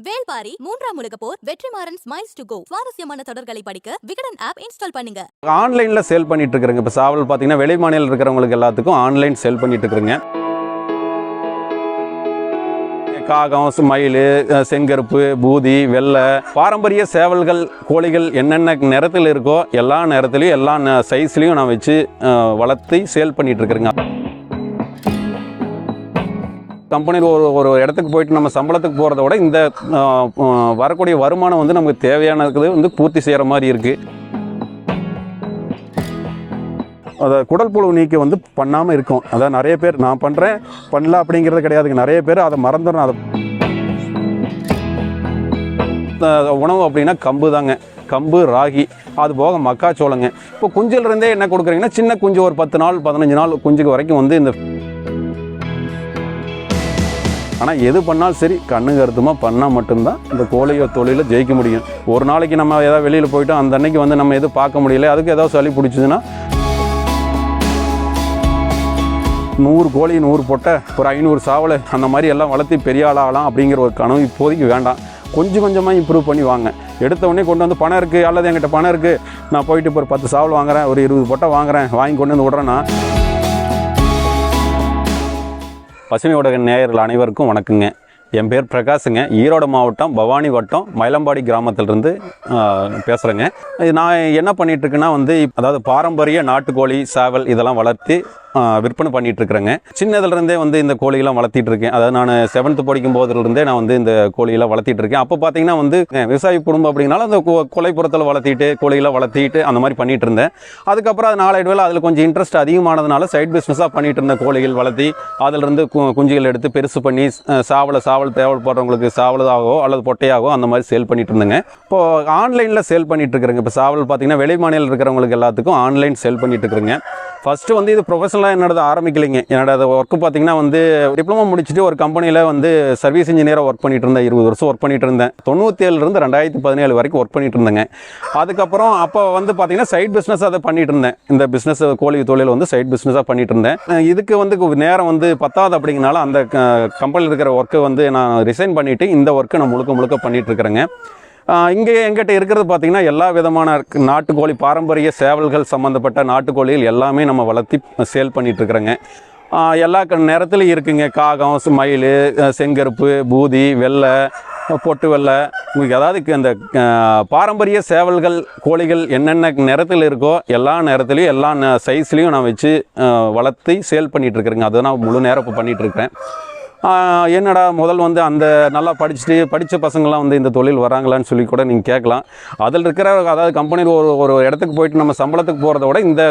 வேல்பாரி மூன்றாம் உலக போர் வெற்றிமாறன் ஸ்மைல்ஸ் டு கோ சுவாரஸ்யமான தொடர்களை படிக்க விகடன் ஆப் இன்ஸ்டால் பண்ணுங்க. ஆன்லைனில் சேல் பண்ணிட்டு இருக்கிறங்க. இப்போ சாவல் பார்த்தீங்கன்னா வெளி மாநிலம் இருக்கிறவங்களுக்கு எல்லாத்துக்கும் ஆன்லைன் சேல் பண்ணிட்டு இருக்கிறங்க. காகம் சு- மயில் செங்கருப்பு பூதி வெள்ளை பாரம்பரிய சேவல்கள் கோழிகள் என்னென்ன நிறத்தில் இருக்கோ எல்லா நேரத்திலையும் எல்லா சைஸ்லையும் நான் வச்சு வளர்த்து சேல் பண்ணிட்டு இருக்கிறேங்க. கம்பெனியில் ஒரு ஒரு இடத்துக்கு போயிட்டு நம்ம சம்பளத்துக்கு போகிறத விட இந்த வரக்கூடிய வருமானம் வந்து நமக்கு தேவையானது வந்து பூர்த்தி செய்கிற மாதிரி இருக்குது அதை குடல் புழு நீக்கி வந்து பண்ணாமல் இருக்கும். அதான் நிறைய பேர் நான் பண்ணுறேன் பண்ணல அப்படிங்கிறது கிடையாதுங்க நிறைய பேர் அதை மறந்துடும் அதை உணவு அப்படின்னா கம்பு தாங்க. கம்பு ராகி அது போக மக்காச்சோளங்க. இப்போ குஞ்சிலிருந்தே என்ன கொடுக்குறீங்கன்னா சின்ன குஞ்சு ஒரு பத்து நாள் பதினஞ்சு நாள் குஞ்சுக்கு வரைக்கும் வந்து இந்த ஆனால் எது பண்ணாலும் சரி கண்ணு கருத்துமாக பண்ணால் மட்டும்தான் இந்த கோழியோ தொழிலில் ஜெயிக்க முடியும். ஒரு நாளைக்கு நம்ம ஏதாவது வெளியில் போயிட்டோம் அந்த அன்னைக்கு வந்து நம்ம எதுவும் பார்க்க முடியல அதுக்கு ஏதாவது சளி பிடிச்சதுன்னா நூறு கோழி நூறு பொட்டை ஒரு ஐநூறு சாவலை அந்த மாதிரி எல்லாம் வளர்த்தி பெரிய ஆளாகலாம் அப்படிங்கிற ஒரு கனவு இப்போதைக்கு வேண்டாம். கொஞ்சம் கொஞ்சமாக இம்ப்ரூவ் பண்ணி வாங்க. எடுத்த உடனே கொண்டு வந்து பணம் இருக்குது அல்லது என்கிட்ட பணம் இருக்குது நான் போயிட்டு இப்போ ஒரு பத்து சாவல் வாங்குறேன் ஒரு இருபது பொட்டை வாங்குறேன் வாங்கி கொண்டு வந்து விட்றேன்னா பசுமை ஊடக நேயர்கள் அனைவருக்கும் வணக்கங்க. என் பேர் பிரகாஷுங்க. ஈரோடு மாவட்டம் பவானி வட்டம் மயிலம்பாடி கிராமத்திலிருந்து பேசுகிறேங்க நான் என்ன பண்ணிகிட்ருக்கேன்னா வந்து அதாவது பாரம்பரிய நாட்டுக்கோழி சேவல் இதெல்லாம் வளர்த்து விற்பனை பண்ணிட்டு இருக்கிறேங்க சின்னதுலேருந்தே வந்து இந்த கோழியெல்லாம் வளர்த்திட்டு இருக்கேன் அதாவது நான் செவன்த்து படிக்கும் போதுலேருந்தே நான் வந்து இந்த கோழியெல்லாம் வளர்த்திட்டு இருக்கேன் அப்போ பார்த்தீங்கன்னா வந்து விவசாய குடும்பம் அப்படிங்கனால அந்த கொ- வளர்த்திட்டு கோழியெல்லாம் வளர்த்திட்டு அந்த மாதிரி பண்ணிட்டு இருந்தேன் அதுக்கப்புறம் அது நாளடைவில் அதில் கொஞ்சம் இன்ட்ரெஸ்ட் அதிகமானதுனால சைட் பிஸ்னஸாக பண்ணிட்டு இருந்த கோழிகள் வளர்த்தி அதிலிருந்து கு- குஞ்சுகள் எடுத்து பெருசு பண்ணி சாவலை சாவல் தேவைப்படுறவங்களுக்கு சாவலாகவோ அல்லது பொட்டையாகவோ அந்த மாதிரி சேல் பண்ணிட்டு இருந்தேங்க இப்போ ஆன்லைனில் சேல் பண்ணிட்டு இருக்கிறேங்க இப்போ சாவல் பார்த்தீங்கன்னா வெளி மாநிலம் இருக்கிறவங்களுக்கு எல்லாத்துக்கும் ஆன்லைன் சேல் பண்ணிட்டு இருக்கிறேங்க ஃபஸ்ட்டு வந்து இது ப்ரொஃபஷனலாக என்னோட ஆரம்பிக்கலைங்க. என்னோட ஒர்க்கு பார்த்தீங்கன்னா வந்து டிப்ளமோ முடிச்சுட்டு ஒரு கம்பெனியில் வந்து சர்வீஸ் இன்ஜினியராக ஒர்க் பண்ணிட்டு இருந்தேன். இருபது வருஷம் ஒர்க் பண்ணிட்டு இருந்தேன். தொண்ணூற்றேழுலேருந்து ரெண்டாயிரத்தி பதினேழு வரைக்கும் ஒர்க் பண்ணிட்டு இருந்தேங்க. அதுக்கப்புறம் அப்போ வந்து பார்த்தீங்கன்னா சைட் பிஸ்னஸ் அதை பண்ணிட்டு இருந்தேன். இந்த பிஸ்னஸ் கோழி தொழில் வந்து சைட் பிஸ்னஸாக பண்ணிட்டு இருந்தேன். இதுக்கு வந்து நேரம் வந்து பத்தாது அப்படிங்கனால அந்த கம்பெனியில் இருக்கிற ஒர்க்கை வந்து நான் ரிசைன் பண்ணிவிட்டு இந்த ஒர்க்கை நான் முழுக்க முழுக்க பண்ணிகிட்டு இருக்கிறேங்க. இங்கே எங்கிட்ட இருக்கிறது பார்த்திங்கன்னா எல்லா விதமான நாட்டுக்கோழி பாரம்பரிய சேவல்கள் சம்மந்தப்பட்ட நாட்டுக்கோழிகள் எல்லாமே நம்ம வளர்த்தி சேல் பண்ணிகிட்ருக்குறேங்க எல்லா நேரத்துலையும் இருக்குங்க. காகம் மயில் செங்கருப்பு பூதி வெள்ளை பொட்டு வெள்ளை. உங்களுக்கு அதாவது அந்த பாரம்பரிய சேவல்கள் கோழிகள் என்னென்ன நிறத்தில் இருக்கோ எல்லா நேரத்துலையும் எல்லா சைஸ்லேயும் நான் வச்சு வளர்த்து வளர்த்தி சேல் பண்ணிகிட்ருக்குறேங்க இருக்கிறேங்க. அதை நான் முழு நேரம் இப்போ பண்ணிகிட்ருக்கிறேன் என்னடா முதல் வந்து அந்த நல்லா படிச்சுட்டு படித்த பசங்கள்லாம் வந்து இந்த தொழில் வராங்களான்னு சொல்லி கூட நீங்கள் கேட்கலாம். அதில் இருக்கிற அதாவது கம்பெனியில் ஒரு ஒரு இடத்துக்கு போயிட்டு நம்ம சம்பளத்துக்கு போகிறத விட இந்த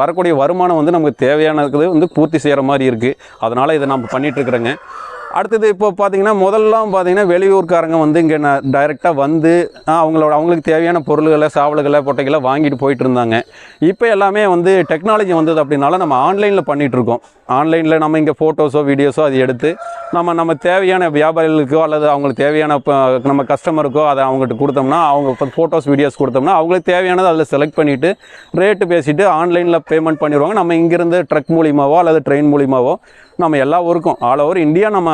வரக்கூடிய வருமானம் வந்து நமக்கு தேவையானது வந்து பூர்த்தி செய்கிற மாதிரி இருக்குது அதனால் இதை நம்ம பண்ணிட்டு இருக்கிறேங்க. அடுத்தது இப்போ பார்த்தீங்கன்னா முதல்லாம் பார்த்தீங்கன்னா வெளியூர்காரங்க வந்து இங்கே நான் டைரெக்டாக வந்து அவங்களோட அவங்களுக்கு தேவையான பொருள்களை சாவல்களை பொட்டைகளை வாங்கிட்டு போயிட்டு இருந்தாங்க. இப்போ எல்லாமே வந்து டெக்னாலஜி வந்தது அப்படின்னால நம்ம ஆன்லைனில் பண்ணிகிட்ருக்கோம் ஆன்லைனில் நம்ம இங்கே ஃபோட்டோஸோ வீடியோஸோ அது எடுத்து நம்ம நம்ம தேவையான வியாபாரிகளுக்கோ அல்லது அவங்களுக்கு தேவையான இப்போ நம்ம கஸ்டமருக்கோ அதை அவங்ககிட்ட கொடுத்தோம்னா அவங்க ஃபோட்டோஸ் வீடியோஸ் கொடுத்தோம்னா அவங்களுக்கு தேவையானதை அதில் செலக்ட் பண்ணிவிட்டு ரேட்டு பேசிவிட்டு ஆன்லைனில் பேமெண்ட் பண்ணிடுவாங்க. நம்ம இங்கேருந்து ட்ரக் மூலியமாவோ அல்லது ட்ரெயின் மூலியமாவோ நம்ம எல்லா ஊருக்கும் ஆல் ஓவர் இந்தியா நம்ம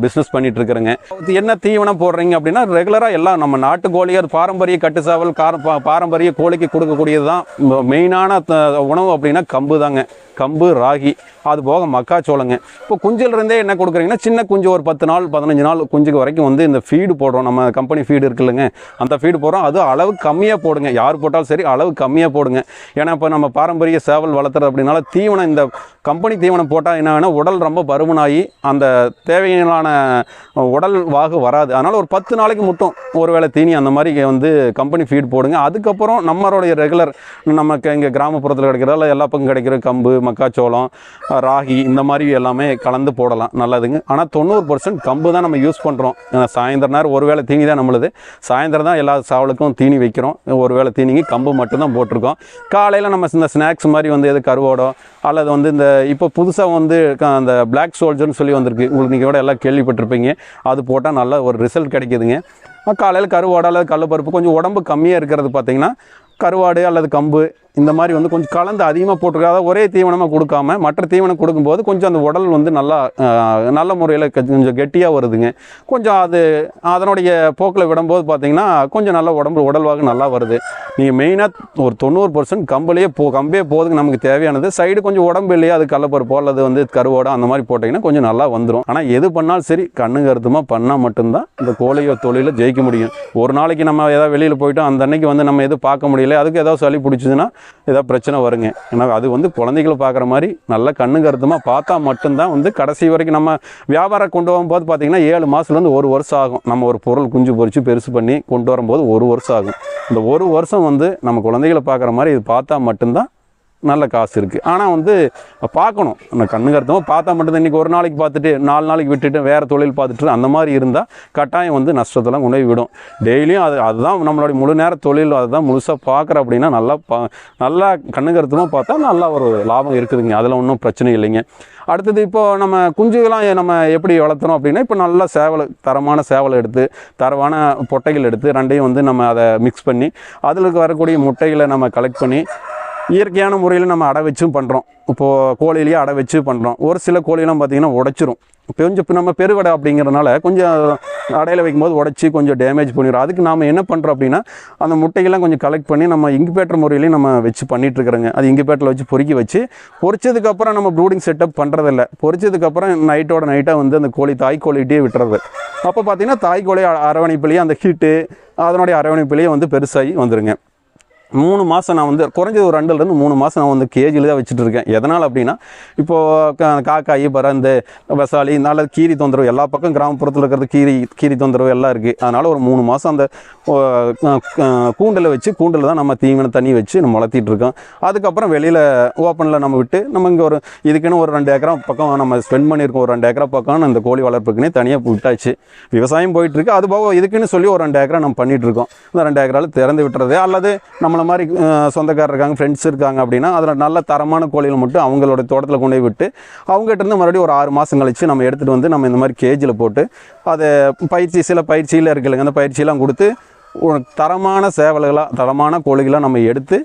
பிஸ்னஸ் பண்ணிட்டு இருக்கிறோங்க என்ன தீவனம் போடுறீங்க அப்படின்னா ரெகுலராக எல்லாம் நம்ம நாட்டு கோழி அது பாரம்பரிய கட்டுசாவல் கார பாரம்பரிய கோழிக்கு கொடுக்கக்கூடியது தான் மெயினான உணவு அப்படின்னா கம்பு தாங்க கம்பு ராகி அது போக மக்காச்சோளங்க இப்போ குஞ்சிலிருந்தே என்ன கொடுக்குறீங்கன்னா சின்ன குஞ்சு ஒரு பத்து நாள் பதினஞ்சு நாள் குஞ்சுக்கு வரைக்கும் வந்து இந்த ஃபீடு போடுறோம். நம்ம கம்பெனி ஃபீடு இருக்குல்லங்க. அந்த ஃபீடு போடுறோம். அது அளவு கம்மியாக போடுங்க. யார் போட்டாலும் சரி அளவு கம்மியாக போடுங்க. ஏன்னா இப்போ நம்ம பாரம்பரிய சேவல் வளர்த்துறது அப்படின்னால தீவனம் இந்த கம்பெனி தீவனம் போட்டால் என்ன வேணால் உடல் ரொம்ப பருமனாகி அந்த தேவையான உடல் வாகு வராது. அதனால் ஒரு பத்து நாளைக்கு மட்டும். ஒருவேளை தீனி அந்த மாதிரி வந்து கம்பெனி ஃபீட் போடுங்க. அதுக்கப்புறம் நம்மளுடைய ரெகுலர் நமக்கு இங்கே கிராமப்புறத்தில் கிடைக்கிறதால எல்லா பக்கம் கிடைக்கிற கம்பு மக்காச்சோளம் ராகி இந்த மாதிரி எல்லாமே கலந்து போடலாம். நல்லதுங்க. ஆனால் தொண்ணூறு பர்சன்ட் கம்பு தான் நம்ம யூஸ் பண்ணுறோம் சாயந்தரம் நேரம் ஒரு வேளை தீனி தான் நம்மளுது. சாயந்தரம் தான் எல்லா சாவலுக்கும் தீனி வைக்கிறோம். ஒரு வேளை தீனிக்கு கம்பு மட்டும்தான் போட்டிருக்கோம். காலையில் நம்ம இந்த ஸ்நாக்ஸ் மாதிரி வந்து எது கருவோடோ அல்லது வந்து இந்த இப்போ புதுசாக வந்து க- அந்த பிளாக் சோல்ஜர்னு சொல்லி வந்திருக்கு. உங்களுக்கு நீங்கள் கூட எல்லாம் கேள்விப்பட்டிருப்பீங்க. அது போட்டால் நல்ல ஒரு ரிசல்ட் கிடைக்குதுங்க. காலையில் கருவாடு அல்லது கடலப்பருப்பு கொஞ்சம் உடம்பு கம்மியாக இருக்கிறது பார்த்தீங்கன்னா கருவாடு அல்லது கம்பு இந்த மாதிரி வந்து கொஞ்சம் கலந்து அதிகமாக போட்டிருக்காத ஒரே தீவனமாக கொடுக்காம மற்ற தீவனம் கொடுக்கும்போது கொஞ்சம் அந்த உடல் வந்து நல்லா நல்ல முறையில் கொஞ்சம் கெட்டியாக வருதுங்க. கொஞ்சம் அது அதனுடைய போக்கில் விடும்போது பார்த்திங்கன்னா கொஞ்சம் நல்ல உடம்பு உடல்வாக நல்லா வருது. நீங்கள் மெயினாக ஒரு தொண்ணூறு பர்சன்ட் கம்பலையே போ கம்பே போதுங்க நமக்கு தேவையானது. சைடு கொஞ்சம் உடம்பு இல்லையா அது கடலப்பருப்போ அல்லது வந்து கருவோட அந்த மாதிரி போட்டிங்கன்னா கொஞ்சம் நல்லா வந்துடும் ஆனால் எது பண்ணாலும் சரி கண்ணு கருத்துமாக பண்ணால் மட்டும்தான் இந்த கோழியோ தொழிலில் ஜெயிக்க முடியும். ஒரு நாளைக்கு நம்ம ஏதாவது வெளியில் போயிட்டோம் அந்த அன்னைக்கு வந்து நம்ம எதுவும் பார்க்க முடியல அதுக்கு ஏதாவது சளி பிடிச்சதுன்னா ஏதாவது பிரச்சனை வருங்க. ஏன்னா அது வந்து குழந்தைகளை பார்க்குற மாதிரி நல்ல கண்ணு கருத்துமாக பார்த்தா மட்டும்தான் வந்து கடைசி வரைக்கும் நம்ம வியாபாரம் கொண்டு வரும்போது பார்த்தீங்கன்னா ஏழு மாதத்துலேருந்து ஒரு வருஷம் ஆகும். நம்ம ஒரு பொருள் குஞ்சு பொறிச்சு பெருசு பண்ணி கொண்டு வரும்போது ஒரு வருஷம் ஆகும். இந்த ஒரு வருஷம் வந்து நம்ம குழந்தைகளை பார்க்குற மாதிரி இது பார்த்தா மட்டும்தான் நல்ல காசு இருக்குது ஆனால் வந்து பார்க்கணும். நான் கண்ணு கருத்தமாக பார்த்தா மட்டும்தான் இன்றைக்கி ஒரு நாளைக்கு பார்த்துட்டு நாலு நாளைக்கு விட்டுட்டு வேறு தொழில் பார்த்துட்டு அந்த மாதிரி இருந்தால் கட்டாயம் வந்து நஷ்டத்தெல்லாம் கொண்டு போய் விடும். டெய்லியும் அது அதுதான் நம்மளுடைய முழு நேர தொழில் அதுதான் முழுசாக பார்க்குற அப்படின்னா நல்லா பா நல்லா கண்ணு கருத்துமாக பார்த்தா நல்லா ஒரு லாபம் இருக்குதுங்க. அதில் ஒன்றும் பிரச்சனை இல்லைங்க. அடுத்தது இப்போது நம்ம குஞ்சுகளாம் நம்ம எப்படி வளர்த்துறோம் அப்படின்னா இப்போ நல்லா சேவல் தரமான சேவல் எடுத்து தரமான பொட்டைகள் எடுத்து ரெண்டையும் வந்து நம்ம அதை மிக்ஸ் பண்ணி அதில் வரக்கூடிய முட்டைகளை நம்ம கலெக்ட் பண்ணி இயற்கையான முறையில் நம்ம அடை வச்சும் பண்ணுறோம் இப்போது கோழிலேயே அடை வச்சு பண்ணுறோம் ஒரு சில கோழிலாம் பார்த்திங்கன்னா உடைச்சிரும். கொஞ்சம் நம்ம பெருவடை அப்படிங்கிறனால கொஞ்சம் அடையில் வைக்கும்போது உடச்சி கொஞ்சம் டேமேஜ் பண்ணிடும் அதுக்கு நாம் என்ன பண்ணுறோம் அப்படின்னா அந்த முட்டைகள்லாம் கொஞ்சம் கலெக்ட் பண்ணி நம்ம இங்குபேட்டர் முறையிலையும் நம்ம வச்சு பண்ணிகிட்ருக்குறோங்க அது இங்குபேட்டரில் வச்சு பொறுக்கி வச்சு பொறிச்சதுக்கப்புறம் நம்ம ப்ரூடிங் செட்டப் பண்ணுறதில்ல பொறிச்சதுக்கப்புறம் நைட்டோட நைட்டாக வந்து அந்த கோழி தாய் கோழிகிட்டே விட்டுறது. அப்போ பார்த்தீங்கன்னா தாய் கோழி அ- அரவணைப்புலேயே அந்த ஹீட்டு அதனுடைய அரவணைப்புலேயே வந்து பெருசாகி வந்துருங்க. மூணு மாதம் நான் வந்து குறைஞ்சது ஒரு ரெண்டுலேருந்து மூணு மாதம் நான் வந்து கேஜியில் தான் வச்சுட்டு இருக்கேன் எதனால் அப்படின்னா இப்போது க- காக்காய் பறந்து வசாலி நல்ல கீரி தொந்தரவு எல்லா பக்கம் கிராமப்புறத்தில் இருக்கிறது கீரி கீரி தொந்தரவு எல்லாம் இருக்குது அதனால் ஒரு மூணு மாதம் அந்த கூண்டில் வச்சு கூண்டில் தான் நம்ம தீவனம் தண்ணி வச்சு நம்ம வளர்த்திட்டு இருக்கோம். அதுக்கப்புறம் வெளியில் ஓப்பனில் நம்ம விட்டு நம்ம இங்கே ஒரு இதுக்குன்னு ஒரு ரெண்டு ஏக்கரா பக்கம் நம்ம ஸ்பெண்ட் பண்ணியிருக்கோம். ஒரு ரெண்டு ஏக்கரா பக்கம் இந்த கோழி வளர்ப்புக்குன்னே தனியாக விட்டாச்சு. விவசாயம் போயிட்டுருக்கு அது போக இதுக்குன்னு சொல்லி ஒரு ரெண்டு ஏக்கரா நம்ம பண்ணிகிட்ருக்கோம் இருக்கோம். இந்த ரெண்டு ஏக்கரால திறந்து விட்டுறது அல்லது நம்மளை மாதிரி சொந்தக்காரர் இருக்காங்க ஃப்ரெண்ட்ஸ் இருக்காங்க அப்படின்னா அதில் நல்ல தரமான கோழிகள் மட்டும் அவங்களோட தோட்டத்தில் கொண்டு போய் விட்டு அவங்ககிட்டருந்து மறுபடியும் ஒரு ஆறு மாதம் கழித்து நம்ம எடுத்துகிட்டு வந்து நம்ம இந்த மாதிரி கேஜில் போட்டு அதை பயிற்சி சில பயிற்சியில் இருக்குல்லைங்க அந்த பயிற்சியெல்லாம் கொடுத்து தரமான சேவல்களாக தரமான கோழிகளாக நம்ம எடுத்து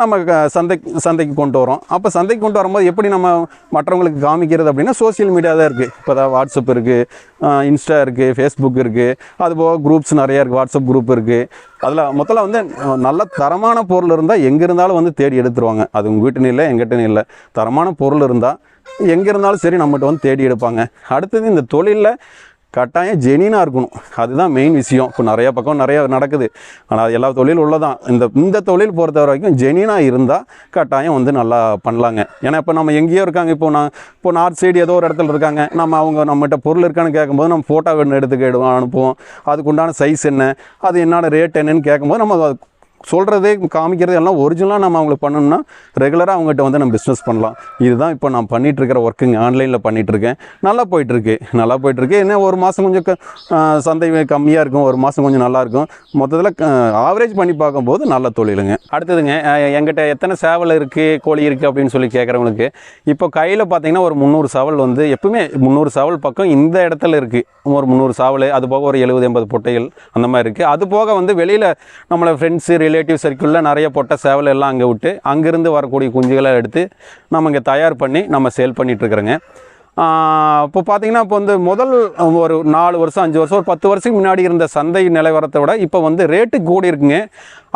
நம்ம சந்தைக்கு சந்தைக்கு கொண்டு வரோம். அப்போ சந்தைக்கு கொண்டு வரும்போது எப்படி நம்ம மற்றவங்களுக்கு காமிக்கிறது அப்படின்னா சோஷியல் மீடியா தான் இருக்குது இப்போ தான் வாட்ஸ்அப் இருக்குது இன்ஸ்டா இருக்குது ஃபேஸ்புக் இருக்குது அதுபோக குரூப்ஸ் நிறையா இருக்குது வாட்ஸ்அப் குரூப் இருக்குது அதில் மொத்தத்தில் வந்து நல்ல தரமான பொருள் இருந்தால் எங்கே இருந்தாலும் வந்து தேடி எடுத்துருவாங்க. அது உங்கள் வீட்டுன்னு இல்லை எங்கிட்டன்னு இல்லை. தரமான பொருள் இருந்தால் எங்கே இருந்தாலும் சரி நம்மகிட்ட வந்து தேடி எடுப்பாங்க. அடுத்தது இந்த தொழிலில் கட்டாயம் ஜெனினாக இருக்கணும். அதுதான் மெயின் விஷயம். இப்போ நிறையா பக்கம் நிறையா நடக்குது. ஆனால் எல்லா தொழில் உள்ளதான். இந்த இந்த தொழில் பொறுத்த வரைக்கும் ஜெனினாக இருந்தால் கட்டாயம் வந்து நல்லா பண்ணலாங்க. ஏன்னா இப்போ நம்ம எங்கேயோ இருக்காங்க. இப்போ நான் இப்போ நார்த் சைடு ஏதோ ஒரு இடத்துல இருக்காங்க. நம்ம அவங்க நம்மகிட்ட பொருள் இருக்கான்னு கேட்கும்போது நம்ம ஃபோட்டோ வேணும் அனுப்புவோம். அதுக்குண்டான சைஸ் என்ன? அது என்னோட ரேட் என்னன்னு கேட்கும்போது நம்ம சொல்கிறதே காமிக்கிறது எல்லாம் ஒரிஜினலாக நம்ம அவங்களுக்கு பண்ணணும்னா ரெகுலராக அவங்ககிட்ட வந்து நம்ம பிஸ்னஸ் பண்ணலாம். இதுதான் இப்போ நான் பண்ணிகிட்ருக்கிற இருக்கிற ஒர்க்குங்க ஆன்லைனில் பண்ணிகிட்ருக்கேன் நல்லா போயிட்டுருக்கு. நல்லா போயிட்டுருக்கு. என்ன ஒரு மாதம் கொஞ்சம் சந்தை கம்மியாக இருக்கும். ஒரு மாதம் கொஞ்சம் நல்லாயிருக்கும் மொத்தத்தில் ஆவரேஜ் பண்ணி பார்க்கும்போது நல்ல தொழிலுங்க. அடுத்ததுங்க எங்கிட்ட எத்தனை சேவல் இருக்குது கோழி இருக்குது அப்படின்னு சொல்லி கேட்குறவங்களுக்கு இப்போ கையில் பார்த்தீங்கன்னா ஒரு முந்நூறு சேவல் வந்து எப்பவுமே முந்நூறு சேவல் பக்கம் இந்த இடத்துல இருக்குது ஒரு முந்நூறு சேவல் அது போக ஒரு எழுபது எண்பது பொட்டைகள் அந்த மாதிரி இருக்குது அது போக வந்து வெளியில் நம்மளை ஃப்ரெண்ட்ஸு ரிலேட்டிவ் சர்க்கிளில் நிறைய பொட்டை சேவல் எல்லாம் அங்கே விட்டு அங்கேருந்து வரக்கூடிய குஞ்சுகளை எடுத்து நம்ம இங்கே தயார் பண்ணி நம்ம சேல் பண்ணிகிட்ருக்குறோங்க இப்போ பார்த்தீங்கன்னா இப்போ வந்து முதல் ஒரு நாலு வருஷம் அஞ்சு வருஷம் ஒரு பத்து வருஷத்துக்கு முன்னாடி இருந்த சந்தை நிலவரத்தை விட இப்போ வந்து ரேட்டு கூடி இருக்குங்க.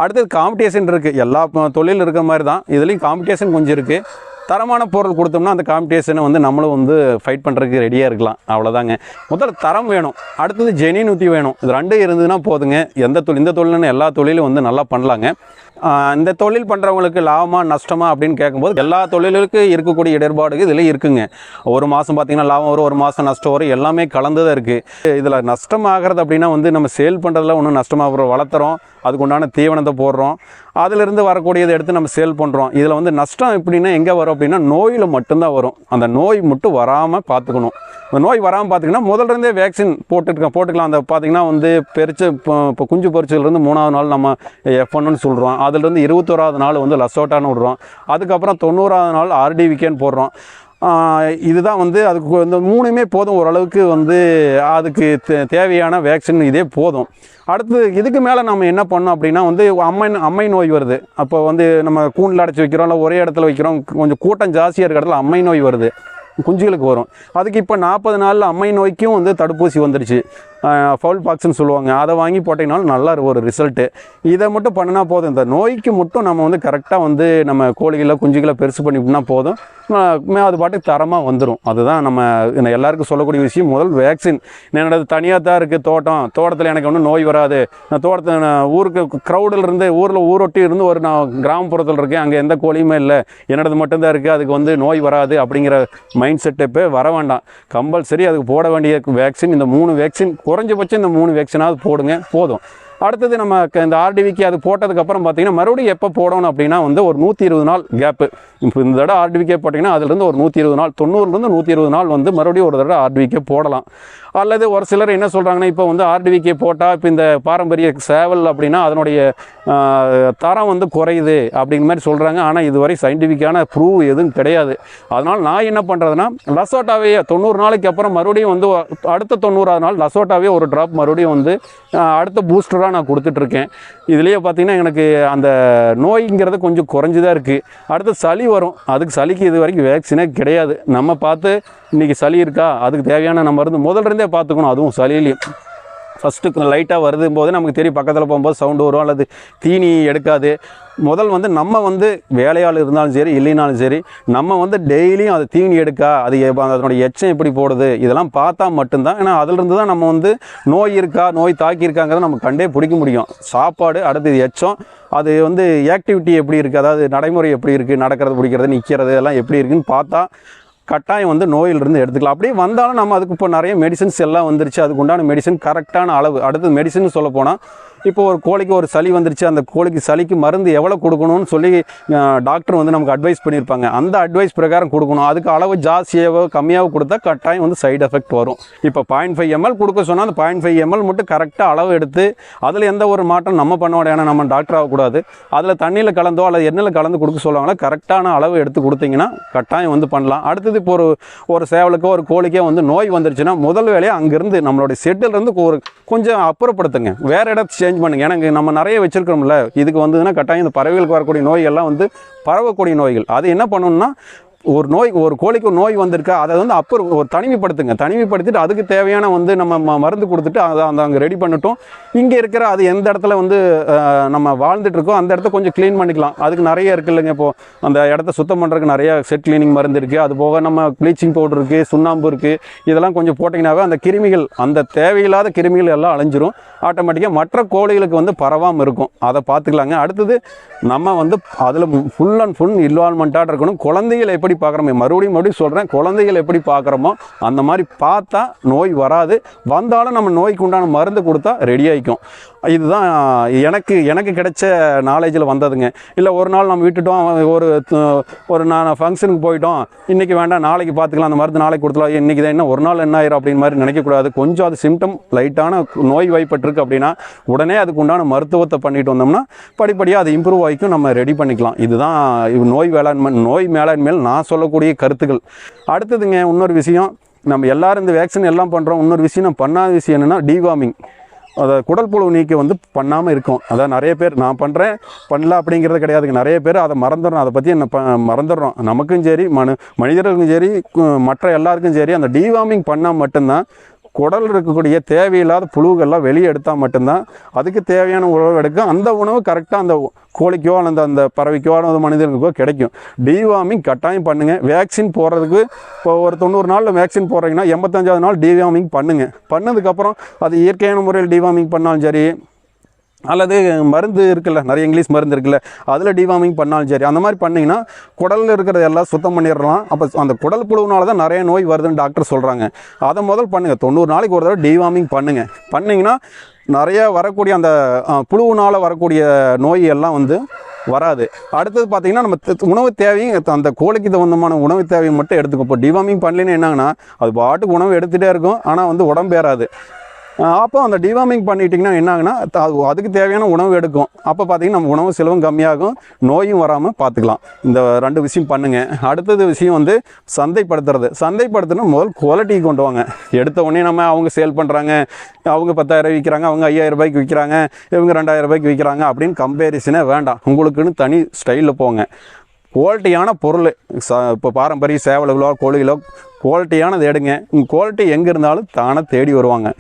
அடுத்தது காம்படிஷன் இருக்குது எல்லா தொழில் இருக்கிற மாதிரி தான். இதுலேயும் காம்படிஷன் கொஞ்சம் இருக்குது தரமான பொருள் கொடுத்தோம்னா அந்த காம்படிஷனை வந்து நம்மளும் வந்து ஃபைட் பண்ணுறதுக்கு ரெடியாக இருக்கலாம். அவ்வளோதாங்க முதல்ல தரம் வேணும். அடுத்தது ஜெனியூனிட்டி வேணும். இது ரெண்டும் இருந்ததுன்னா போதுங்க. எந்த தொழில் இந்த தொழில்னு எல்லா தொழிலும் வந்து நல்லா பண்ணலாங்க. இந்த தொழில் பண்ணுறவங்களுக்கு லாபமா நஷ்டமா அப்படின்னு கேட்கும்போது எல்லா தொழிலுக்கும் இருக்கக்கூடிய இடர்பாடு இதில் இருக்குங்க. ஒரு மாதம் பார்த்தீங்கன்னா லாபம் வரும் ஒரு மாதம் நஷ்டம் வரும் எல்லாமே கலந்து தான் இருக்குது இதில் நஷ்டமாகிறது அப்படின்னா வந்து நம்ம சேல் பண்ணுறதுல ஒன்றும் நஷ்டமாக வளர்த்துறோம். அதுக்கு உண்டான தீவனத்தை போடுறோம். அதிலிருந்து வரக்கூடியதை எடுத்து நம்ம சேல் பண்ணுறோம் இதில் வந்து நஷ்டம் எப்படின்னா எங்கே வரும் அப்படின்னா நோயில் மட்டும்தான் வரும். அந்த நோய் மட்டும் வராமல் பார்த்துக்கணும் அந்த நோய் வராமல் பார்த்திங்கன்னா முதல்ல இருந்தே வேக்சின் போட்டுருக்கோம் போட்டுக்கலாம். அந்த பார்த்திங்கன்னா வந்து பெரிச்ச இப்போ இப்போ குஞ்சு பொரிச்சதுலேருந்து மூணாவது நாள் நம்ம எஃப் ஒன்னு சொல்கிறோம் அதுலேருந்து இருபத்தோராவது நாள் வந்து லசோட்டான்னு விடுறோம். அதுக்கப்புறம் தொண்ணூறாவது நாள் ஆர்டிவிகேன்னு போடுறோம். இதுதான் வந்து அதுக்கு இந்த மூணுமே போதும் ஓரளவுக்கு வந்து அதுக்கு தே- தேவையான வேக்சின் இதே போதும். அடுத்து இதுக்கு மேலே நம்ம என்ன பண்ணோம் அப்படின்னா வந்து அம்மை அம்மை நோய் வருது. அப்போ வந்து நம்ம கூண்டில் அடைச்சி வைக்கிறோம் இல்லை ஒரே இடத்துல வைக்கிறோம் கொஞ்சம் கூட்டம் ஜாஸ்தியாக இருக்கிற இடத்துல அம்மை நோய் வருது. குஞ்சுகளுக்கு வரும். அதுக்கு இப்போ நாற்பது நாளில் அம்மை நோய்க்கும் வந்து தடுப்பூசி வந்துடுச்சு ஃபவுல் பாக்ஸ்னு சொல்லுவாங்க. அதை வாங்கி போட்டிங்கனாலும் நல்லா இருக்கும் ஒரு ரிசல்ட்டு இதை மட்டும் பண்ணினா போதும். இந்த நோய்க்கு மட்டும் நம்ம வந்து கரெக்டாக வந்து நம்ம கோழிகளை குஞ்சுகளை பெருசு பண்ணிவிட்டோம்னா போதும். அது பாட்டுக்கு தரமாக வந்துடும் அதுதான் நம்ம எல்லாருக்கும் சொல்லக்கூடிய விஷயம். முதல் வேக்சின் என்னோடது தனியாக தான் இருக்குது தோட்டம். தோட்டத்தில் எனக்கு ஒன்றும் நோய் வராது. நான் தோட்டத்தில் ஊருக்கு க்ரௌடில் இருந்து ஊரில் ஊரொட்டி இருந்து ஒரு நான் கிராமப்புறத்தில் இருக்கேன். அங்கே எந்த கோழியுமே இல்லை. என்னோடது மட்டும்தான் இருக்குது அதுக்கு வந்து நோய் வராது அப்படிங்கிற மைண்ட் செட்டப்பே வர வேண்டாம். கம்பல்சரி அதுக்கு போட வேண்டிய வேக்சின் இந்த மூணு வேக்சின் குறைஞ்சபட்சம் இந்த மூணு வேக்சினாவது போடுங்க. போதும். அடுத்தது நம்ம இந்த ஆர்டிவிக்கு அது போட்டதுக்கப்புறம் பார்த்தீங்கன்னா மறுபடியும் எப்போ போடணும் அப்படின்னா வந்து ஒரு நூற்றி இருபது நாள் கேப்பு இப்போ இந்த தடவை ஆர்டிவிக்கே போட்டிங்கன்னா அதுலேருந்து ஒரு நூற்றி இருபது நாள் தொண்ணூறுலேருந்து நூற்றி இருபது நாள் வந்து மறுபடியும் ஒரு தடவை ஆர்டிவிக்கே போடலாம். அல்லது ஒரு சிலர் என்ன சொல்கிறாங்கன்னா இப்போ வந்து ஆர்டிவிக்கே போட்டால் இப்போ இந்த பாரம்பரிய சேவல் அப்படின்னா அதனுடைய தரம் வந்து குறையுது அப்படிங்கிற மாதிரி சொல்கிறாங்க ஆனால் இதுவரை சயின்டிஃபிக்கான ப்ரூவ் எதுவும் கிடையாது. அதனால் நான் என்ன பண்ணுறதுன்னா லசோட்டாவே தொண்ணூறு நாளைக்கு அப்புறம் மறுபடியும் வந்து அடுத்த தொண்ணூறாவது நாள் லசோட்டாவே ஒரு ட்ராப் மறுபடியும் வந்து அடுத்த பூஸ்டராக நான் கொடுத்துட்ருக்கேன். இதுலேயே பார்த்திங்கன்னா எனக்கு அந்த நோய்ங்கிறது கொஞ்சம் குறைஞ்சி தான் இருக்குது அடுத்து சளி வரும். அதுக்கு சளிக்கு இது வரைக்கும் வேக்சினே கிடையாது. நம்ம பார்த்து இன்றைக்கி சளி இருக்கா? அதுக்கு தேவையான நம்ம மருந்து முதல்ல இருந்தே பார்த்துக்கணும். அதுவும் சளியிலையும். ஃபஸ்ட்டு லைட்டாக வருதும்போது நமக்கு தெரியும் பக்கத்தில் போகும்போது சவுண்டு வரும் அல்லது தீனி எடுக்காது. முதல் வந்து நம்ம வந்து வேலையாள் இருந்தாலும் சரி இல்லைனாலும் சரி நம்ம வந்து டெய்லியும் அது தீனி எடுக்கா அது அதனுடைய எச்சம் எப்படி போடுது இதெல்லாம் பார்த்தா மட்டும்தான். ஏன்னா அதிலிருந்து தான் நம்ம வந்து நோய் இருக்கா நோய் தாக்கியிருக்காங்கிறத நம்ம கண்டே பிடிக்க முடியும். சாப்பாடு அடுத்தது எச்சம் அது வந்து ஆக்டிவிட்டி எப்படி இருக்குது அதாவது நடைமுறை எப்படி இருக்குது நடக்கிறது பிடிக்கிறது நிற்கிறது எல்லாம் எப்படி இருக்குதுன்னு பார்த்தா கட்டாயம் வந்து நோயிலிருந்து எடுத்துக்கலாம். அப்படியே வந்தாலும் நம்ம அதுக்கு இப்போ நிறைய மெடிசன்ஸ் எல்லாம் வந்துருச்சு. அதுக்கு உண்டான மெடிசன் கரெக்டான அளவு. அடுத்து மெடிசன் சொல்ல போனால் இப்போ ஒரு கோழிக்கு ஒரு சளி வந்துருச்சு அந்த கோழிக்கு சளிக்கு மருந்து எவ்வளோ கொடுக்கணும்னு சொல்லி டாக்டர் வந்து நமக்கு அட்வைஸ் பண்ணியிருப்பாங்க. அந்த அட்வைஸ் பிரகாரம் கொடுக்கணும். அதுக்கு அளவு ஜாஸ்தியாகவோ கம்மியாகவோ கொடுத்தா கட்டாயம் வந்து சைடு எஃபெக்ட் வரும். இப்போ பாயிண்ட் ஃபைவ் எம்எல் கொடுக்க சொன்னால் அந்த பாயிண்ட் ஃபைவ் எம்எல் மட்டும் கரெக்டாக அளவு எடுத்து அதில் எந்த ஒரு மாற்றம் நம்ம பண்ண வேண்டாம் ஏன்னா நம்ம டாக்டர் ஆகக்கூடாது. அதில் தண்ணியில் கலந்தோ அல்லது எண்ணெயில் கலந்து கொடுக்க சொல்லுவாங்களா கரெக்டான அளவு எடுத்து கொடுத்தீங்கன்னா கட்டாயம் வந்து பண்ணலாம். அடுத்தது இப்போ ஒரு ஒரு சேவலுக்கோ ஒரு கோழிக்கோ வந்து நோய் வந்துருச்சுன்னா முதல் வேலையை அங்கேருந்து நம்மளுடைய செட்டில் இருந்து ஒரு கொஞ்சம் அப்புறப்படுத்துங்க. வேறு இடத்து சேஞ்ச் பண்ணுங்க. ஏன்னா நம்ம நிறைய வச்சிருக்கிறோம்ல. இதுக்கு வந்ததுன்னா கட்டாயம் இந்த பறவைகளுக்கு வரக்கூடிய நோய் எல்லாம் வந்து பரவக்கூடிய நோய்கள். அது என்ன பண்ணணும்னா ஒரு நோய் ஒரு கோழிக்கு ஒரு நோய் வந்திருக்கா அதை வந்து அப்புறம் ஒரு தனிமைப்படுத்துங்க. தனிமைப்படுத்திட்டு அதுக்கு தேவையான வந்து நம்ம ம- மருந்து கொடுத்துட்டு அதை அந்த அங்கே ரெடி பண்ணிட்டோம். இங்கே இருக்கிற அது எந்த இடத்துல வந்து நம்ம வாழ்ந்துட்டு இருக்கோ அந்த இடத்த கொஞ்சம் க்ளீன் பண்ணிக்கலாம். அதுக்கு நிறைய இருக்கு இல்லைங்க இப்போது அந்த இடத்த சுத்தம் பண்ணுறதுக்கு நிறைய செட் க்ளீனிங் மருந்து இருக்குது அது போக நம்ம ப்ளீச்சிங் பவுடர் இருக்குது சுண்ணாம்பு இருக்குது இதெல்லாம் கொஞ்சம் போட்டிங்கனாவே அந்த கிருமிகள் அந்த தேவையில்லாத கிருமிகள் எல்லாம் அழிஞ்சிரும். ஆட்டோமேட்டிக்காக மற்ற கோழிகளுக்கு வந்து பரவாமல் இருக்கும். அதை பார்த்துக்கலாங்க. அடுத்தது நம்ம வந்து அதில் ஃபுல் அண்ட் ஃபுல் இன்வால்மெண்ட்டாக இருக்கணும். குழந்தைகளை எப்படி பார்க்குறோமோ? மறுபடியும் மறுபடியும் சொல்கிறேன் குழந்தைகள் எப்படி பார்க்குறோமோ அந்த மாதிரி பார்த்தா நோய் வராது. வந்தாலும் நம்ம நோய்க்கு உண்டான மருந்து கொடுத்தா ரெடி ஆகிக்கும் இதுதான் எனக்கு எனக்கு கிடைச்ச நாலேஜில் வந்ததுங்க. இல்லை ஒரு நாள் நம்ம விட்டுட்டோம் ஒரு ஒரு நான் ஃபங்க்ஷனுக்கு போயிட்டோம். இன்றைக்கி வேண்டாம் நாளைக்கு பார்த்துக்கலாம் அந்த மருந்து நாளைக்கு கொடுத்துலாம் இன்றைக்கி தான் என்ன ஒரு நாள் என்ன ஆயிரும் அப்படின்னு மாதிரி நினைக்கக்கூடாது. கொஞ்சம் அது சிம்டம் லைட்டான நோய் வாய்ப்பட்டிருக்கு அப்படின்னா உடனே அதுக்கு உண்டான மருத்துவத்தை பண்ணிட்டு வந்தோம்னா படிப்படியாக அது இம்ப்ரூவ் ஆகிக்கும். நம்ம ரெடி பண்ணிக்கலாம். இதுதான் நோய் வேளாண்மை நோய் மேலாண்மையில் நான் சொல்லக்கூடிய கருத்துக்கள். அடுத்ததுங்க இன்னொரு விஷயம். நம்ம எல்லாரும் இந்த வேக்சின் எல்லாம் பண்ணுறோம் இன்னொரு விஷயம் நம்ம பண்ணாத விஷயம் என்னென்னா டிவார்மிங் அதை குடல் புழு நீக்கம் வந்து பண்ணாமல் இருக்கும். அதான் நிறைய பேர் நான் பண்ணுறேன் பண்ணல அப்படிங்கிறது கிடையாதுங்க. நிறைய பேர் அதை மறந்துடுறோம். அதை பற்றி என்ன ப மறந்துடுறோம். நமக்கும் சரி மனு மனிதர்களுக்கும் சரி மற்ற எல்லாருக்கும் சரி அந்த டிவார்மிங் பண்ணால் மட்டும்தான் குடல் இருக்கக்கூடிய தேவையில்லாத புழுகள்லாம் வெளியே எடுத்தால் மட்டும்தான் அதுக்கு தேவையான உணவு எடுக்கும் அந்த உணவு கரெக்டாக அந்த கோழிக்கோ அல்லது அந்த பறவைக்கோ அல்லது மனிதனுக்கோ கிடைக்கும். டிவார்மிங் கட்டாயம் பண்ணுங்கள் வேக்சின் போடுறதுக்கு இப்போ ஒரு தொண்ணூறு நாளில் வேக்சின் போடுறீங்கன்னா எண்பத்தஞ்சாவது நாள் டிவார்மிங் பண்ணுங்கள் பண்ணதுக்கப்புறம் அது இயற்கையான முறையில் டிவார்மிங் பண்ணாலும் சரி அல்லது மருந்து இருக்குல்ல நிறைய இங்கிலீஷ் மருந்து இருக்குல்ல அதில் டிவார்மிங் பண்ணாலும் சரி அந்த மாதிரி பண்ணிங்கன்னா குடலில் இருக்கிறத எல்லாம் சுத்தம் பண்ணிடலாம். அப்போ அந்த குடல் புழுவினால தான் நிறைய நோய் வருதுன்னு டாக்டர் சொல்கிறாங்க அதை முதல் பண்ணுங்கள் தொண்ணூறு நாளைக்கு ஒரு தடவை டிவார்மிங் பண்ணுங்கள் பண்ணிங்கன்னா நிறைய வரக்கூடிய அந்த புழுவினால் வரக்கூடிய நோய் எல்லாம் வந்து வராது. அடுத்தது பார்த்திங்கன்னா நம்ம உணவு தேவையும் அந்த கோழிக்கு தகுந்தமான உணவு தேவையை மட்டும் எடுத்துக்கும் இப்போ டிவார்மிங் பண்ணலன்னு என்னங்கன்னா அது பாட்டுக்கு உணவு எடுத்துகிட்டே இருக்கும். ஆனால் வந்து உடம்பு ஏறாது. அப்போ அந்த டிவார்மிங் பண்ணிட்டிங்கன்னா என்ன ஆகுனா அது- அதுக்கு தேவையான உணவு எடுக்கும். அப்போ பார்த்தீங்கன்னா நம்ம உணவு செலவும் கம்மியாகும். நோயும் வராமல் பார்த்துக்கலாம். இந்த ரெண்டு விஷயம் பண்ணுங்கள் அடுத்தது விஷயம் வந்து சந்தைப்படுத்துறது. சந்தைப்படுத்தணும் முதல் குவாலிட்டி கொண்டு வாங்க. எடுத்த உடனே நம்ம அவங்க சேல் பண்ணுறாங்க அவங்க பத்தாயிரம் விற்கிறாங்க அவங்க ஐயாயிரம் ரூபாய்க்கு விற்கிறாங்க இவங்க ரெண்டாயிரம் ரூபாய்க்கு விற்கிறாங்க அப்படின்னு கம்பேரிசனே வேண்டாம். உங்களுக்குன்னு தனி ஸ்டைலில் போங்க. குவாலிட்டியான பொருள் ச இப்போ பாரம்பரிய சேவல்களோ கோழிகளோ குவாலிட்டியானது எடுங்க. உங்கள் குவாலிட்டி எங்கே இருந்தாலும் தானே தேடி வருவாங்க.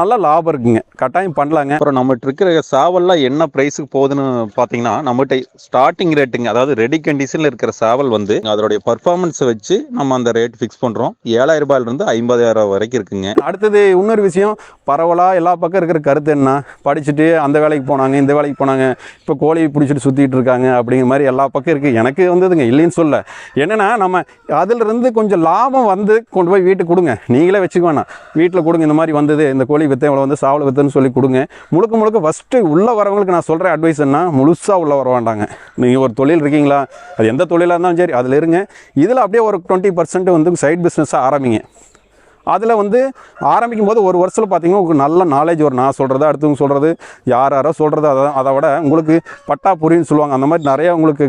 நல்ல லாபம் இருக்குங்க. கட்டாயம் பண்ணலாங்க. அப்புறம் நம்மகிட்ட இருக்கிற சேவல்லாம் என்ன ப்ரைஸுக்கு போகுதுன்னு பார்த்தீங்கன்னா நம்மகிட்ட ஸ்டார்டிங் ரேட்டுங்க அதாவது ரெடி கண்டிஷனில் இருக்கிற சேவல் வந்து அதோடைய பர்ஃபார்மன்ஸை வச்சு நம்ம அந்த ரேட் ஃபிக்ஸ் பண்ணுறோம் ஏழாயிரம் ரூபாயிலிருந்து ஐம்பதாயிரம் வரைக்கும் இருக்குங்க. அடுத்தது இன்னொரு விஷயம் பரவலாக எல்லா பக்கம் இருக்கிற கருத்து என்ன? படிச்சுட்டு அந்த வேலைக்கு போனாங்க இந்த வேலைக்கு போனாங்க இப்போ கோழி பிடிச்சிட்டு சுற்றிட்டு இருக்காங்க அப்படிங்கிற மாதிரி எல்லா பக்கம் இருக்குது எனக்கு வந்ததுங்க இல்லைன்னு சொல்ல. என்னென்னா நம்ம அதிலிருந்து கொஞ்சம் லாபம் வந்து கொண்டு போய் வீட்டுக்கு கொடுங்க. நீங்களே வச்சுக்க வேணாம். வீட்டில் கொடுங்க இந்த மாதிரி வந்தது இந்த கோழி வித்தை இவ்வளோ வந்து சாவல் வித்துன்னு சொல்லி கொடுங்க. முழுக்க முழுக்க ஃபஸ்ட்டு உள்ளே வரவங்களுக்கு நான் சொல்கிற அட்வைஸ் என்ன? முழுசாக உள்ளே வர வேண்டாங்க. நீங்கள் ஒரு தொழில் இருக்கீங்களா? அது எந்த தொழிலாக இருந்தாலும் சரி அதில் இருங்க. இதில் அப்படியே ஒரு டுவெண்ட்டி பர்சன்ட் வந்து சைட் பிஸ்னஸாக ஆரம்பிங்க. அதில் வந்து ஆரம்பிக்கும் போது ஒரு வருஷத்தில் பார்த்தீங்கன்னா உங்களுக்கு நல்ல நாலேஜ் வரும். நான் சொல்கிறது அடுத்தவங்க சொல்கிறது யார் யாரோ சொல்கிறது அதை அதை விட உங்களுக்கு பட்டா புரின்னு சொல்லுவாங்க. அந்த மாதிரி நிறையா உங்களுக்கு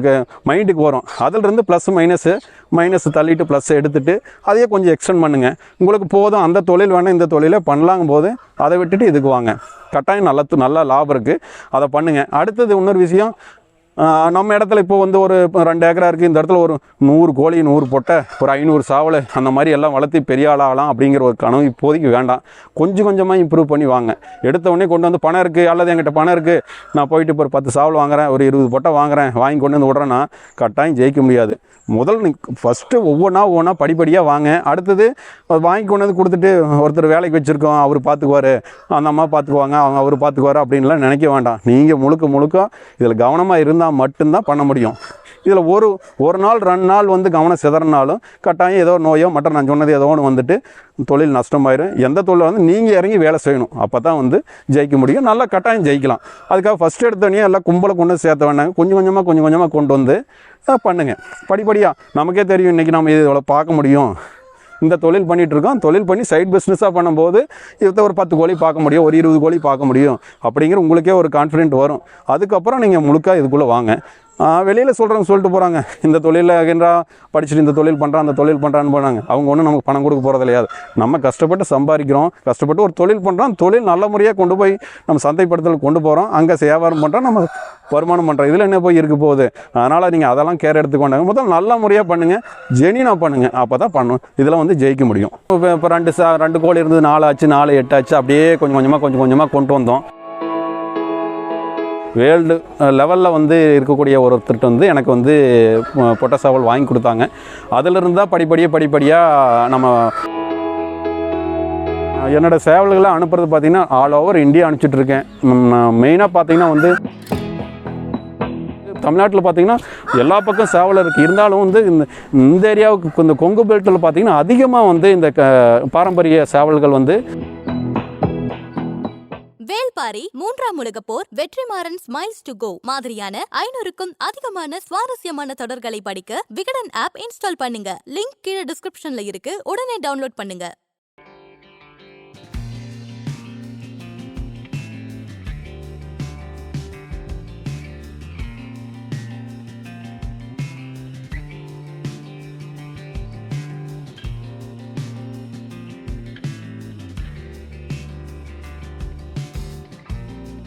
மைண்டுக்கு வரும். அதிலிருந்து ப்ளஸ் மைனஸு மைனஸ் தள்ளிட்டு ப்ளஸ் எடுத்துட்டு அதையே கொஞ்சம் எக்ஸ்டெண்ட் பண்ணுங்கள் உங்களுக்கு போதும். அந்த தொழில் வேணால் இந்த தொழிலே பண்ணலாங்கும் போது அதை விட்டுட்டு இதுக்கு வாங்க. கட்டாயம் நல்ல நல்ல லாபம் இருக்குது அதை பண்ணுங்கள் அடுத்தது இன்னொரு விஷயம் நம்ம இடத்துல இப்போ வந்து ஒரு ரெண்டு ஏக்கரா இருக்குது இந்த இடத்துல ஒரு நூறு கோழி நூறு பொட்டை ஒரு ஐநூறு சாவலை அந்த மாதிரி எல்லாம் வளர்த்து பெரிய ஆளாகலாம் அப்படிங்கிற ஒரு கனவு இப்போதைக்கு வேண்டாம். கொஞ்சம் கொஞ்சமாக இம்ப்ரூவ் பண்ணி வாங்க. எடுத்த உடனே கொண்டு வந்து பணம் இருக்குது அல்லது என்கிட்ட பணம் இருக்குது நான் போயிட்டு இப்போ ஒரு பத்து சாவல் வாங்குறேன் ஒரு இருபது பொட்டை வாங்குறேன் வாங்கி கொண்டு வந்து விட்றேன்னா கட்டாயம் ஜெயிக்க முடியாது. முதல் ஃபஸ்ட்டு ஒவ்வொன்றா ஒவ்வொன்றா படிப்படியாக வாங்க. அடுத்தது வாங்கி கொண்டு வந்து கொடுத்துட்டு ஒருத்தர் வேலைக்கு வச்சுருக்கோம் அவர் பார்த்துக்குவாரு அந்த அம்மா பார்த்துக்குவாங்க அவங்க அவர் பார்த்துக்குவாரு அப்படின்லாம் நினைக்க வேண்டாம். நீங்கள் முழுக்க முழுக்க இதில் கவனமாக இருந்தால் மட்டும்தான் பண்ண முடியும். இதில் ஒரு ஒரு நாள் ரெண்டு நாள் வந்து கவனம் சிதறினாலும் கட்டாயம் ஏதோ நோயோ மற்ற நான் சொன்னது ஏதோ ஒன்று வந்துட்டு தொழில் நஷ்டமாயிரும். எந்த தொழில் வந்து நீங்கள் இறங்கி வேலை செய்யணும். அப்போ தான் வந்து ஜெயிக்க முடியும். நல்லா கட்டாயம் ஜெயிக்கலாம். அதுக்காக ஃபஸ்ட் எடுத்தோடனே எல்லாம் கும்பலை கொண்டு சேர்த்த வேண்டாங்க கொஞ்சம் கொஞ்சமாக கொஞ்சம் கொஞ்சமாக கொண்டு வந்து பண்ணுங்கள் படிப்படியாக நமக்கே தெரியும் இன்றைக்கி நம்ம இது இவ்வளோ பார்க்க முடியும். இந்த தொழில் பண்ணிட்டு இருக்கோம் தொழில் பண்ணி சைட் பிஸ்னஸாக பண்ணும்போது இதை ஒரு பத்து கோழி பார்க்க முடியும் ஒரு இருபது கோழி பார்க்க முடியும் அப்படிங்கிற உங்களுக்கே ஒரு கான்ஃபிடென்ட் வரும். அதுக்கப்புறம் நீங்கள் முழுக்க இதுக்குள்ளே வாங்க. வெளியில் சொல்கிறவங்க சொல்லிட்டு போகிறாங்க இந்த தொழிலில் ஆகின்றா படிச்சுட்டு இந்த தொழில் பண்ணுறான் அந்த தொழில் பண்ணுறான்னு போனாங்க. அவங்க ஒன்றும் நமக்கு பணம் கொடுக்க போகிறது இல்லையாது. நம்ம கஷ்டப்பட்டு சம்பாதிக்கிறோம் கஷ்டப்பட்டு ஒரு தொழில் பண்ணுறோம் தொழில் நல்ல முறையாக கொண்டு போய் நம்ம சந்தைப்படுத்தல் கொண்டு போகிறோம் அங்கே வியாபாரம் பண்ணுறோம் நம்ம வருமானம் பண்ணுறோம் இதில் என்ன போய் இருக்க போகுது? அதனால் நீங்கள் அதெல்லாம் கேர் எடுத்துக்கொண்டாங்க முதல் நல்ல முறையாக பண்ணுங்கள் ஜெனினாக பண்ணுங்கள் அப்போ தான் பண்ணும். இதெல்லாம் வந்து ஜெயிக்க முடியும். இப்போ இப்போ ரெண்டு சா ரெண்டு கோழி இருந்தது நாலு ஆச்சு நாலு எட்டு ஆச்சு. அப்படியே கொஞ்சம் கொஞ்சமாக கொஞ்சம் கொஞ்சமாக கொண்டு வந்தோம். வேர்ல்டு லெவலில் வந்து இருக்கக்கூடிய ஒருத்தர்கிட்ட வந்து எனக்கு வந்து அஹ், பொட்டை சாவல் வாங்கி கொடுத்தாங்க. அதிலிருந்து தான் படிப்படியாக படிப்படியாக நம்ம என்னோடய சேவல்களை அனுப்புறது பார்த்தீங்கன்னா ஆல் ஓவர் இந்தியா அனுப்பிச்சிட்ருக்கேன் நான் மெயினாக பார்த்திங்கன்னா வந்து தமிழ்நாட்டில் பார்த்திங்கன்னா எல்லா பக்கம் சேவல் இருக்குது இருந்தாலும் வந்து இந்த இந்த ஏரியாவுக்கு இந்த கொங்கு பெல்ட்டில் பார்த்தீங்கன்னா அதிகமாக வந்து இந்த க பாரம்பரிய சேவல்கள் வந்து வேல்பாரி மூன்றாம் உலகப் போர் வெற்றிமாறன் ஸ்மைல்ஸ் டு கோ மாதிரியான ஐநூறுக்கும் அதிகமான சுவாரஸ்யமான தொடர்களை படிக்க விகடன் ஆப் இன்ஸ்டால் பண்ணுங்க. லிங்க் கீழே டிஸ்கிரிப்ஷன்ல இருக்கு. உடனே டவுன்லோட் பண்ணுங்க.